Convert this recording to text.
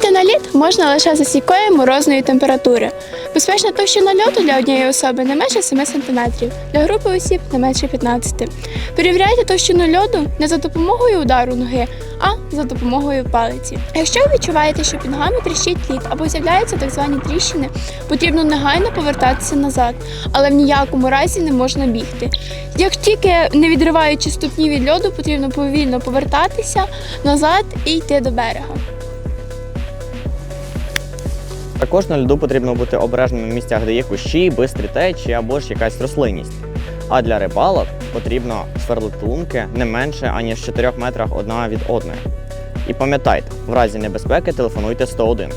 Виходити на лід можна лише за стійкої морозної температури. Безпечна товщина льоду для однієї особи не менше 7 см, для групи осіб не менше 15 Перевіряйте товщину льоду не за допомогою удару ноги, а за допомогою палиці. Якщо ви відчуваєте, що під ногами тріщить лід або з'являються так звані тріщини, потрібно негайно повертатися назад, але в ніякому разі не можна бігти. Як тільки не відриваючи ступні від льоду, потрібно повільно повертатися назад і йти до берега. Також на льоду потрібно бути обережним в місцях, де є кущі, бистрі течі або ж якась рослинність. А для рибалок потрібно сверлити лунки не менше аніж в 4 метрах одна від одної. І пам'ятайте, в разі небезпеки телефонуйте 101.